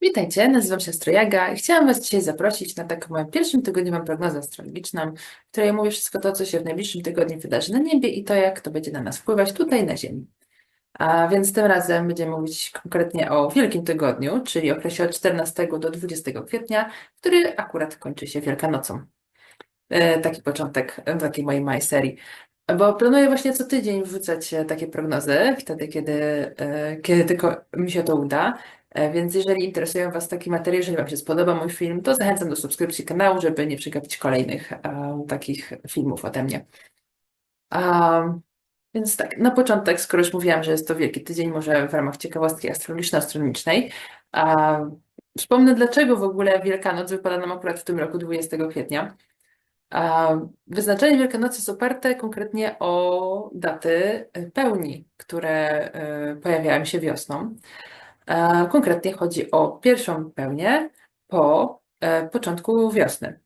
Witajcie, nazywam się Astrojaga i chciałam Was dzisiaj zaprosić na taką moją pierwszą tygodniową prognozę astrologiczną, w której mówię wszystko to, co się w najbliższym tygodniu wydarzy na niebie i to, jak to będzie na nas wpływać tutaj na Ziemi. A więc tym razem będziemy mówić konkretnie o Wielkim Tygodniu, czyli okresie od 14 do 20 kwietnia, który akurat kończy się Wielkanocą. E, taki początek e, takiej mojej małej serii. Bo planuję właśnie co tydzień wrzucać e, takie prognozy, wtedy kiedy, e, kiedy tylko mi się to uda. E, Więc jeżeli interesują Was takie materiały, jeżeli Wam się spodoba mój film, to zachęcam do subskrypcji kanału, żeby nie przegapić kolejnych e, takich filmów ode mnie. A, więc tak, na początek, skoro już mówiłam, że jest to Wielki Tydzień, może w ramach ciekawostki astrologiczno-astronomicznej, a, wspomnę, dlaczego w ogóle Wielkanoc wypada nam akurat w tym roku 20 kwietnia. Wyznaczenie Wielkanocy jest oparte konkretnie o daty e, pełni, które pojawiają się wiosną. E, Konkretnie chodzi o pierwszą pełnię po e, początku wiosny.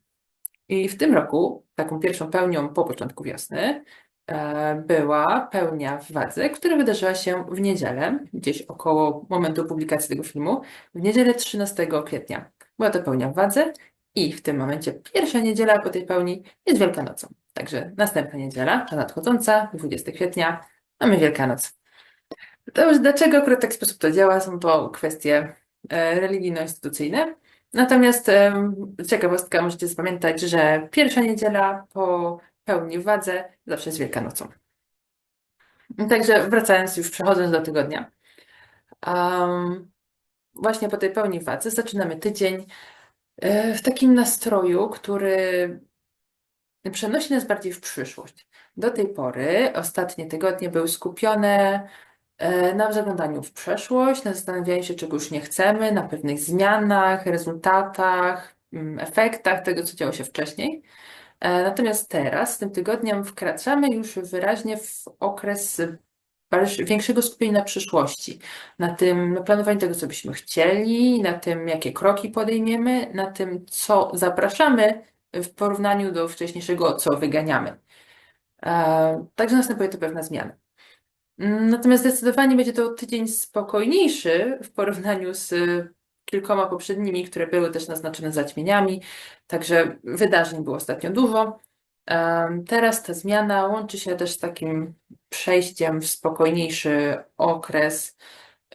I w tym roku taką pierwszą pełnią po początku wiosny e, była pełnia w Wadze, która wydarzyła się w niedzielę, gdzieś około momentu publikacji tego filmu, w niedzielę 13 kwietnia. Była to pełnia w Wadze i w tym momencie pierwsza niedziela po tej pełni jest Wielkanocą. Także następna niedziela, ta nadchodząca, 20 kwietnia, mamy Wielkanoc. To już dlaczego akurat w taki sposób to działa, są to kwestie e, religijno-instytucyjne. Natomiast ciekawostka, możecie zapamiętać, że pierwsza niedziela po pełni wadze zawsze jest Wielkanocą. Także wracając już, przechodząc do tygodnia. Em, właśnie po tej pełni wadze zaczynamy tydzień e, w takim nastroju, który przenosi nas bardziej w przyszłość. Do tej pory ostatnie tygodnie były skupione na zaglądaniu w przeszłość, na zastanawianiu się, czego już nie chcemy, na pewnych zmianach, rezultatach, mm, efektach tego, co działo się wcześniej. E, Natomiast teraz, tym tygodniem, wkraczamy już wyraźnie w okres większego skupienia na przyszłości, na tym na planowaniu tego, co byśmy chcieli, na tym, jakie kroki podejmiemy, na tym, co zapraszamy w porównaniu do wcześniejszego, co wyganiamy. E, Także następuje to pewna zmiana. Natomiast zdecydowanie będzie to tydzień spokojniejszy w porównaniu z kilkoma poprzednimi, które były też naznaczone zaćmieniami, także wydarzeń było ostatnio dużo. Teraz ta zmiana łączy się też z takim przejściem w spokojniejszy okres,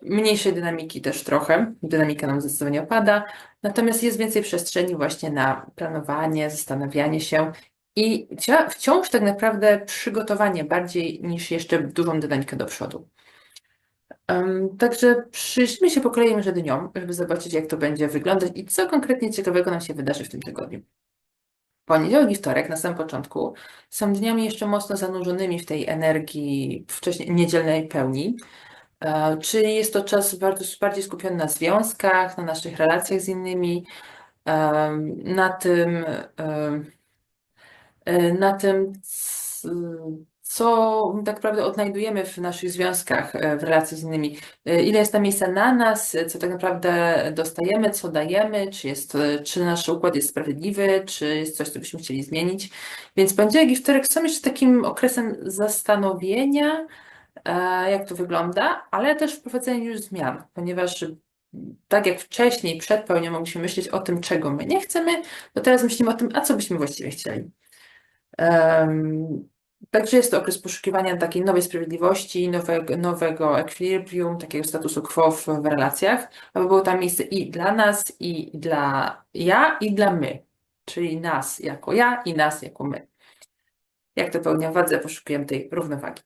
mniejszej dynamiki też trochę, dynamika nam zdecydowanie opada, natomiast jest więcej przestrzeni właśnie na planowanie, zastanawianie się i wciąż tak naprawdę przygotowanie bardziej niż jeszcze dużą dynamikę do przodu. Także przyjrzyjmy się po kolei dniom, żeby zobaczyć, jak to będzie wyglądać i co konkretnie ciekawego nam się wydarzy w tym tygodniu. Poniedziałek i wtorek na samym początku są dniami jeszcze mocno zanurzonymi w tej energii wcześniej niedzielnej pełni. E, Czyli jest to czas bardzo, bardziej skupiony na związkach, na naszych relacjach z innymi, na tym, na tym, co tak naprawdę odnajdujemy w naszych związkach, e, w relacji z innymi. E, Ile jest tam miejsca na nas, e, co tak naprawdę dostajemy, co dajemy, czy jest, e, czy nasz układ jest sprawiedliwy, czy jest coś, co byśmy chcieli zmienić. Więc poniedziałek i wtorek są jeszcze takim okresem zastanowienia, e, jak to wygląda, ale też wprowadzenia już zmian, ponieważ tak jak wcześniej, przed pełnią mogliśmy myśleć o tym, czego my nie chcemy, to teraz myślimy o tym, a co byśmy właściwie chcieli. Także jest to okres poszukiwania takiej nowej sprawiedliwości, nowego, nowego ekwilibrium, takiego statusu quo w, w relacjach, aby było tam miejsce i dla nas, i dla ja, i dla my, czyli nas jako ja i nas jako my. Jak to pełnia wadze, poszukujemy tej równowagi.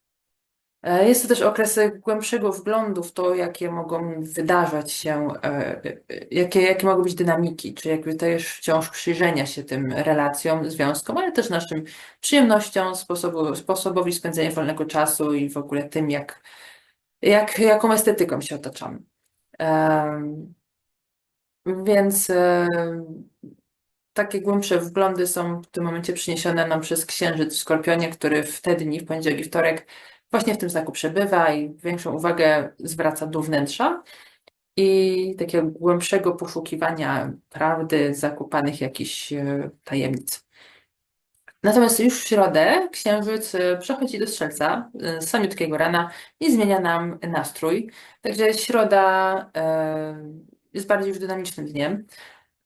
E, Jest to też okres głębszego wglądu w to, jakie mogą wydarzać się, e, e, jakie, jakie mogą być dynamiki, czy jakby też wciąż przyjrzenia się tym relacjom, związkom, ale też naszym przyjemnościom, sposobu, sposobowi spędzenia wolnego czasu i w ogóle tym, jak, jak, jaką estetyką się otaczamy. Więc takie głębsze wglądy są w tym momencie przyniesione nam przez Księżyc w Skorpionie, który w te dni, w poniedziałek i wtorek, właśnie w tym znaku przebywa i większą uwagę zwraca do wnętrza i takiego głębszego poszukiwania prawdy, zakupanych jakichś e, tajemnic. Natomiast już w środę Księżyc e, przechodzi do Strzelca e, z samiutkiego rana i zmienia nam nastrój. Także środa e, jest bardziej już dynamicznym dniem.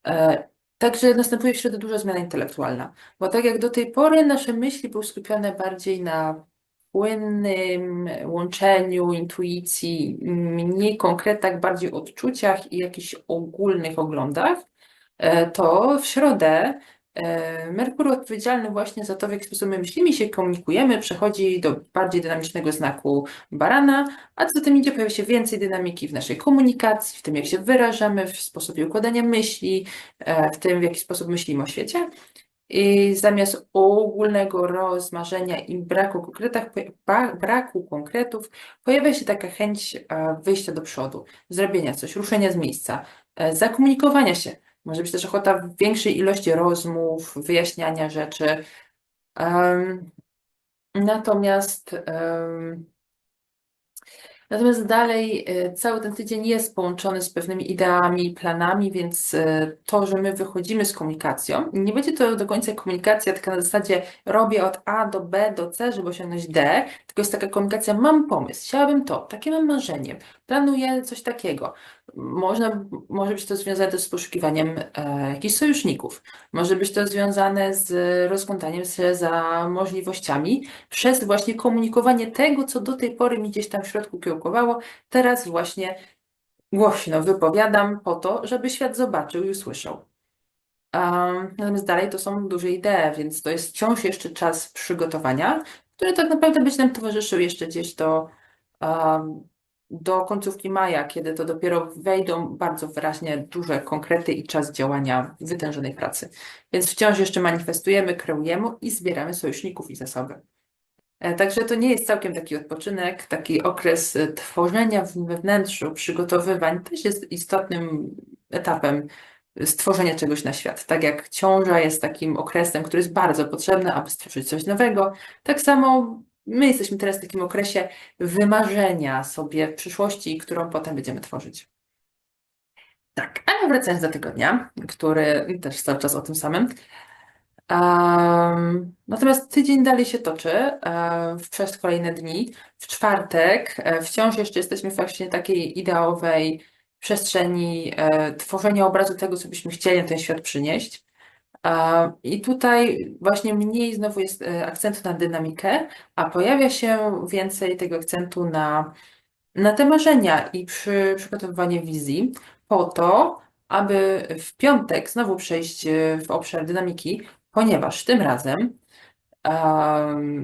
E, Także następuje w środę duża zmiana intelektualna, bo tak jak do tej pory nasze myśli były skupione bardziej na płynnym łączeniu, intuicji, mniej konkretach, bardziej odczuciach i jakichś ogólnych oglądach, e, to w środę e, Merkur odpowiedzialny właśnie za to, w jaki sposób my myślimy, się komunikujemy, przechodzi do bardziej dynamicznego znaku barana, a co za tym idzie, pojawia się więcej dynamiki w naszej komunikacji, w tym jak się wyrażamy, w sposobie układania myśli, e, w tym w jaki sposób myślimy o świecie. I zamiast ogólnego rozmarzenia i braku, konkretach, braku konkretów, pojawia się taka chęć e, wyjścia do przodu, zrobienia coś, ruszenia z miejsca, e, zakomunikowania się. Może być też ochota większej ilości rozmów, wyjaśniania rzeczy. Natomiast Natomiast dalej e, cały ten tydzień jest połączony z pewnymi ideami, planami, więc e, to, że my wychodzimy z komunikacją, nie będzie to do końca komunikacja taka na zasadzie robię od A do B do C, żeby osiągnąć D, tylko jest taka komunikacja, mam pomysł, chciałabym to, takie mam marzenie, planuję coś takiego. Można, może być to związane z poszukiwaniem e, jakichś sojuszników, może być to związane z rozglądaniem się za możliwościami przez właśnie komunikowanie tego, co do tej pory mi gdzieś tam w środku kiełkowało, teraz właśnie głośno wypowiadam po to, żeby świat zobaczył i usłyszał. Um, natomiast dalej to są duże idee, więc to jest wciąż jeszcze czas przygotowania, który tak naprawdę będzie nam towarzyszył jeszcze gdzieś do um, do końcówki maja, kiedy to dopiero wejdą bardzo wyraźnie duże konkrety i czas działania wytężonej pracy. Więc wciąż jeszcze manifestujemy, kreujemy i zbieramy sojuszników i zasoby. E, także to nie jest całkiem taki odpoczynek, taki okres e, tworzenia we wnętrzu, przygotowywań też jest istotnym etapem stworzenia czegoś na świat. Tak jak ciąża jest takim okresem, który jest bardzo potrzebny, aby stworzyć coś nowego, tak samo my jesteśmy teraz w takim okresie wymarzenia sobie przyszłości, którą potem będziemy tworzyć. Tak, ale wracając do tygodnia, który też cały czas o tym samym. Um, natomiast tydzień dalej się toczy um, przez kolejne dni. W czwartek um, wciąż jeszcze jesteśmy w właśnie takiej ideowej przestrzeni e, tworzenia obrazu tego, co byśmy chcieli na ten świat przynieść. I tutaj właśnie mniej znowu jest e, akcentu na dynamikę, a pojawia się więcej tego akcentu na, na te marzenia i przy przygotowywanie wizji po to, aby w piątek znowu przejść e, w obszar dynamiki, ponieważ tym razem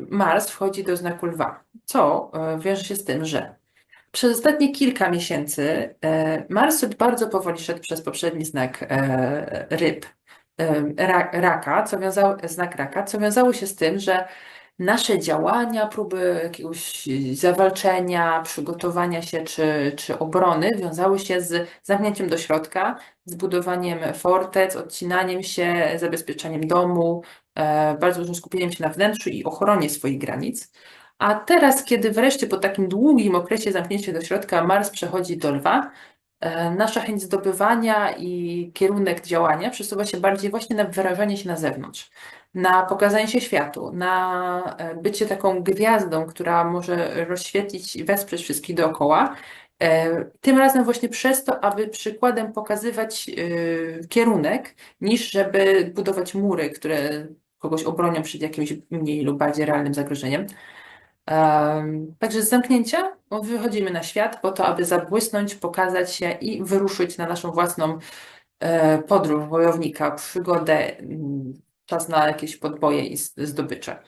Mars wchodzi do znaku lwa, co e, wiąże się z tym, że przez ostatnie kilka miesięcy Mars bardzo powoli szedł przez poprzedni znak ryb, raka, co wiązało, znak raka, co wiązało się z tym, że nasze działania, próby jakiegoś zawalczenia, przygotowania się czy, czy obrony wiązały się z zamknięciem do środka, zbudowaniem fortec, odcinaniem się, zabezpieczaniem domu, e, bardzo dużym skupieniem się na wnętrzu i ochronie swoich granic. A teraz, kiedy wreszcie po takim długim okresie zamknięcia do środka Mars przechodzi do lwa, nasza chęć zdobywania i kierunek działania przesuwa się bardziej właśnie na wyrażanie się na zewnątrz, na pokazanie się światu, na e, bycie taką gwiazdą, która może rozświetlić i wesprzeć wszystkich dookoła. E, tym razem właśnie przez to, aby przykładem pokazywać kierunek, niż żeby budować mury, które kogoś obronią przed jakimś mniej lub bardziej realnym zagrożeniem. Także z zamknięcia wychodzimy na świat po to, aby zabłysnąć, pokazać się i wyruszyć na naszą własną e, podróż wojownika, przygodę, mm, czas na jakieś podboje i zdobycze.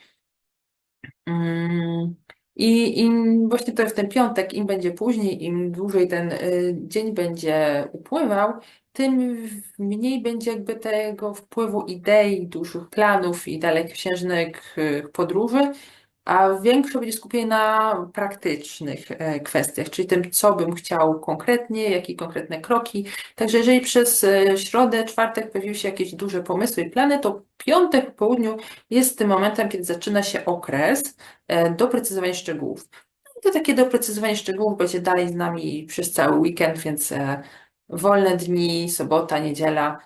Mm, I im właśnie to w ten piątek, im będzie później, im dłużej ten e, dzień będzie upływał, tym mniej będzie jakby tego wpływu idei, dużych planów i dalekosiężnych e, podróży, a większe będzie skupienie na praktycznych e, kwestiach, czyli tym, co bym chciał konkretnie, jakie konkretne kroki. Także jeżeli przez e, środę, czwartek pojawiły się jakieś duże pomysły i plany, to piątek po południu jest tym momentem, kiedy zaczyna się okres e, doprecyzowania szczegółów. No I to takie doprecyzowanie szczegółów będzie dalej z nami przez cały weekend, więc wolne dni, sobota, niedziela,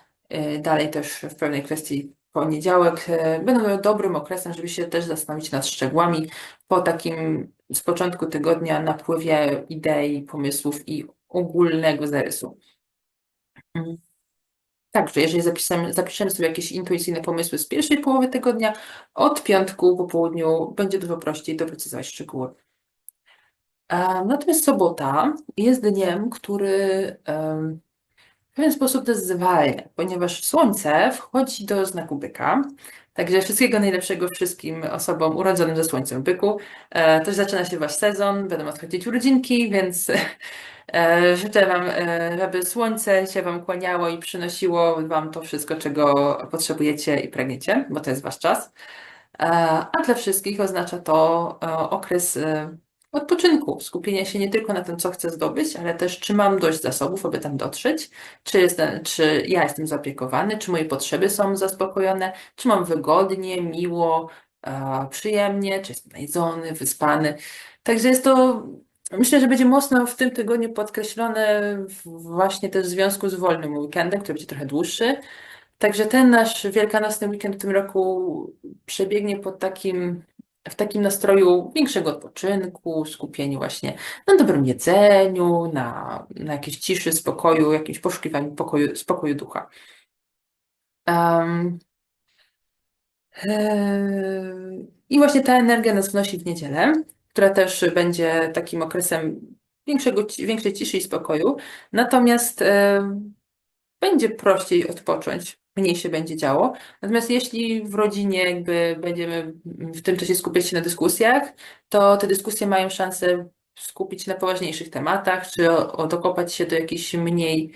dalej też w pewnej kwestii poniedziałek e, będą dobrym okresem, żeby się też zastanowić nad szczegółami po takim z początku tygodnia napływie idei, pomysłów i ogólnego zarysu. Także jeżeli zapiszemy, zapiszemy sobie jakieś intuicyjne pomysły z pierwszej połowy tygodnia, od piątku po południu będzie dużo prościej doprecyzować szczegóły. E, Natomiast sobota jest dniem, który pewien sposób nas zwalnia, ponieważ Słońce wchodzi do znaku byka. Także wszystkiego najlepszego wszystkim osobom urodzonym ze Słońcem w byku. E, Też zaczyna się Wasz sezon, będą odchodzić urodzinki, więc e, życzę Wam, e, żeby Słońce się Wam kłaniało i przynosiło Wam to wszystko, czego potrzebujecie i pragniecie, bo to jest Wasz czas. E, A dla wszystkich oznacza to e, okres e, odpoczynku, skupienia się nie tylko na tym, co chcę zdobyć, ale też, czy mam dość zasobów, aby tam dotrzeć, czy, jestem, czy ja jestem zaopiekowany, czy moje potrzeby są zaspokojone, czy mam wygodnie, miło, e, przyjemnie, czy jestem najedzony, wyspany. Także jest to, myślę, że będzie mocno w tym tygodniu podkreślone właśnie też w związku z wolnym weekendem, który będzie trochę dłuższy. Także ten nasz wielkanocny weekend w tym roku przebiegnie pod takim, w takim nastroju większego odpoczynku, skupieniu właśnie na dobrym jedzeniu, na, na jakiejś ciszy, spokoju, jakimś poszukiwaniu pokoju, spokoju ducha. Em, em, I właśnie ta energia nas wnosi w niedzielę, która też będzie takim okresem większego, większej ciszy i spokoju. Natomiast em, będzie prościej odpocząć, mniej się będzie działo. Natomiast jeśli w rodzinie jakby będziemy w tym czasie skupiać się na dyskusjach, to te dyskusje mają szansę skupić się na poważniejszych tematach, czy dokopać się do jakichś mniej,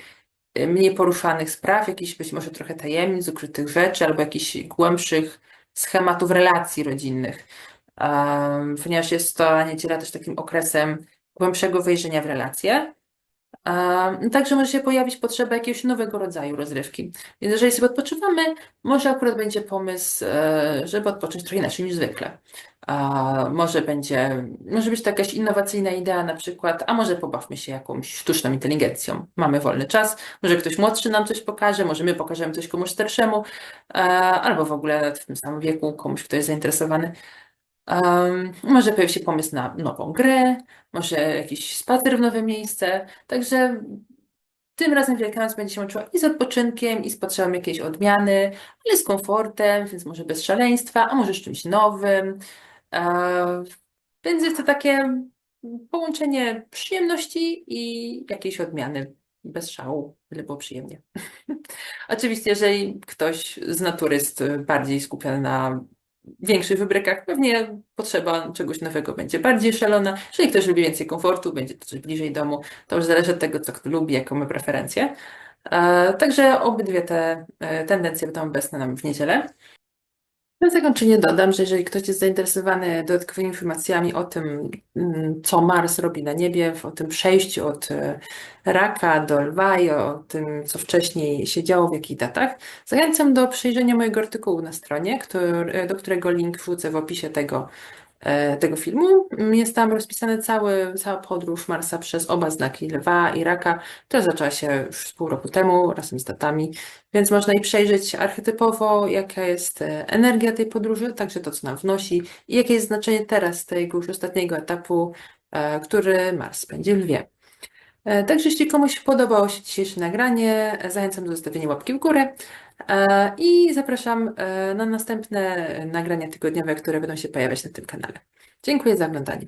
mniej poruszanych spraw, jakichś być może trochę tajemnic, ukrytych rzeczy, albo jakichś głębszych schematów relacji rodzinnych. Um, ponieważ jest to niedziela też takim okresem głębszego wejrzenia w relacje. Także może się pojawić potrzeba jakiegoś nowego rodzaju rozrywki. Więc jeżeli sobie odpoczywamy, może akurat będzie pomysł, e, żeby odpocząć trochę inaczej niż zwykle. Może będzie, może być to jakaś innowacyjna idea, na przykład, a może pobawmy się jakąś sztuczną inteligencją. Mamy wolny czas, może ktoś młodszy nam coś pokaże, może my pokażemy coś komuś starszemu, e, albo w ogóle w tym samym wieku komuś, kto jest zainteresowany. Może pojawi się pomysł na nową grę, może jakiś spacer w nowe miejsce. Także tym razem Wielkanoc będzie się łączyła i z odpoczynkiem, i z potrzebą jakiejś odmiany, ale z komfortem, więc może bez szaleństwa, a może z czymś nowym. Więc jest to takie połączenie przyjemności i jakiejś odmiany. Bez szału, byle było przyjemnie. Oczywiście, jeżeli ktoś z natury jest bardziej skupiony na większych wybrykach, pewnie potrzeba czegoś nowego będzie bardziej szalona. Jeżeli ktoś lubi więcej komfortu, będzie to coś bliżej domu, to już zależy od tego, co kto lubi, jaką ma preferencję. E, Także obydwie te e, tendencje będą obecne nam w niedzielę. Na zakończenie dodam, że jeżeli ktoś jest zainteresowany dodatkowymi informacjami o tym, mm, co Mars robi na niebie, o tym przejściu od e, raka do lwa i o tym, co wcześniej się działo, w jakich datach, zachęcam do przejrzenia mojego artykułu na stronie, który, do którego link wrzucę w opisie tego, e, tego filmu. Jest tam rozpisany cały, cała podróż Marsa przez oba znaki lwa i raka, która zaczęła się już pół roku temu razem z datami, więc można i przejrzeć archetypowo, jaka jest e, energia tej podróży, także to, co nam wnosi i jakie jest znaczenie teraz tego już ostatniego etapu, e, który Mars spędzi w Lwie. E, Także jeśli komuś podobało się dzisiejsze nagranie, e, zachęcam do zostawienia łapki w górę e, i zapraszam e, na następne nagrania tygodniowe, które będą się pojawiać na tym kanale. Dziękuję za oglądanie.